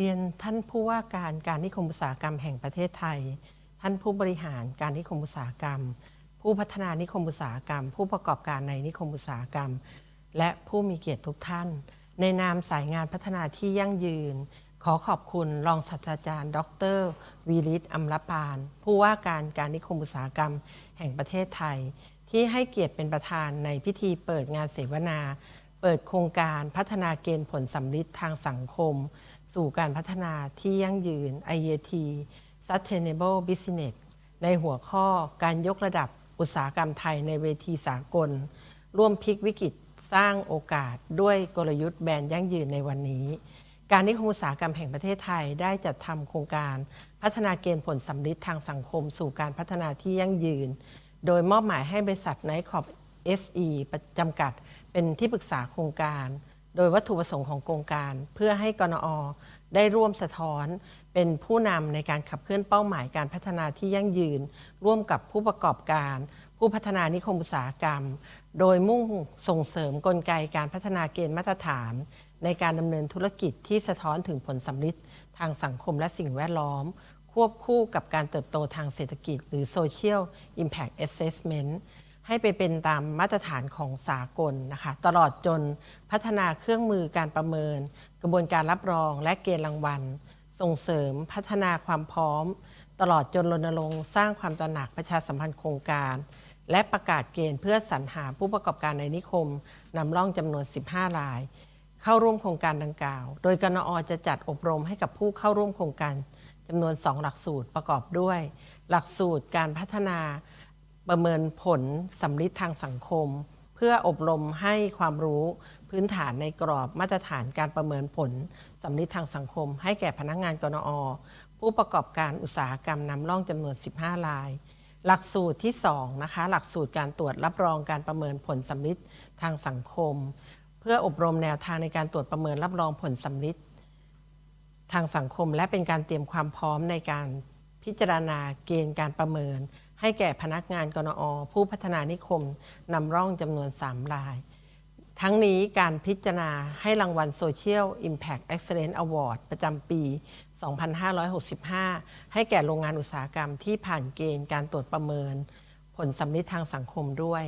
เรียนท่านผู้ว่าการการนิคมอุตสาหกรรมแห่งประเทศไทย ท่านผู้บริหารการนิคมอุตสาหกรรม ผู้พัฒนานิคมอุตสาหกรรม ผู้ประกอบการในนิคมอุตสาหกรรม และผู้มีเกียรติทุกท่าน ในนามสายงานพัฒนาที่ยั่งยืน ขอขอบคุณรองศาสตราจารย์ ดรวีริศอัมรปาน ผู้ว่าการการนิคมอุตสาหกรรม แห่งประเทศไทย ที่ให้เกียรติเป็นประธานในพิธีเปิดงานเสวนา เปิดโครงการพัฒนาเกณฑ์ผลสำลิดทางสังคม สู่การพัฒนาที่ยั่งยืน IAT Sustainable Business ในหัวข้อการยกระดับอุตสาหกรรมไทยในเวทีสากล ร่วมพลิกวิกฤตสร้างโอกาสด้วยกลยุทธ์แบรนด์ยั่งยืนในวันนี้ การนิคมอุตสาหกรรมแห่งประเทศไทยได้จัดทำโครงการพัฒนาเกณฑ์ผลสำลิดทางสังคม สู่การพัฒนาที่ยั่งยืน โดยมอบหมายให้บริษัทไนท์คอป SE จำกัด เป็นที่ปรึกษาโครงการ โดยวัตถุประสงค์ของโครงการ เพื่อให้กนอได้ร่วมสะท้อนเป็นผู้นำในการขับเคลื่อนเป้าหมายการพัฒนาที่ยั่งยืน ร่วมกับผู้ประกอบการ ผู้พัฒนานิคมอุตสาหกรรม โดยมุ่งส่งเสริมกลไกการพัฒนาเกณฑ์มาตรฐาน ในการดำเนินธุรกิจที่สะท้อนถึงผลสำลิดทางสังคมและสิ่งแวดล้อม ควบคู่กับการเติบโตทางเศรษฐกิจ หรือ Social Impact Assessment ให้ไปเป็นตามมาตรฐานของสากลนะคะ ตลอดจนพัฒนาเครื่องมือการประเมิน กระบวนการรับรองและเกณฑ์รางวัล ส่งเสริมพัฒนาความพร้อม ตลอดจนรณรงค์สร้างความตระหนักประชาสัมพันธ์โครงการ และประกาศเกณฑ์เพื่อสรรหาผู้ประกอบการในนิคมนำร่องจำนวน 15 ราย เข้าร่วมโครงการดังกล่าว โดยกนอจะจัดอบรมให้กับผู้เข้าร่วมโครงการจำนวน 2 หลักสูตรประกอบด้วย หลักสูตรการพัฒนา ประเมินผลสำลิดทางสังคม เพื่ออบรมให้ความรู้พื้นฐานในกรอบมาตรฐานการประเมินผลสำลิดทางสังคม ให้แก่พนักงานกนอ ผู้ประกอบการอุตสาหกรรมนำร่องจำนวน 15 ราย หลักสูตรที่ 2 นะคะ หลักสูตรการตรวจรับรองการประเมินผลสำลิดทางสังคม เพื่ออบรมแนวทางในการตรวจประเมินรับรองผลสำลิดทางสังคม และเป็นการเตรียมความพร้อมในการพิจารณาเกณฑ์การประเมิน ให้แก่พนักงานกนอ ผู้พัฒนานิคมนำร่องจำนวน 3 ราย ทั้งนี้การพิจารณาให้รางวัล Social Impact Excellence Award ประจำปี 2565 ให้แก่โรงงานอุตสาหกรรมที่ผ่านเกณฑ์การตรวจประเมิน ผลสำลิดทางสังคมด้วย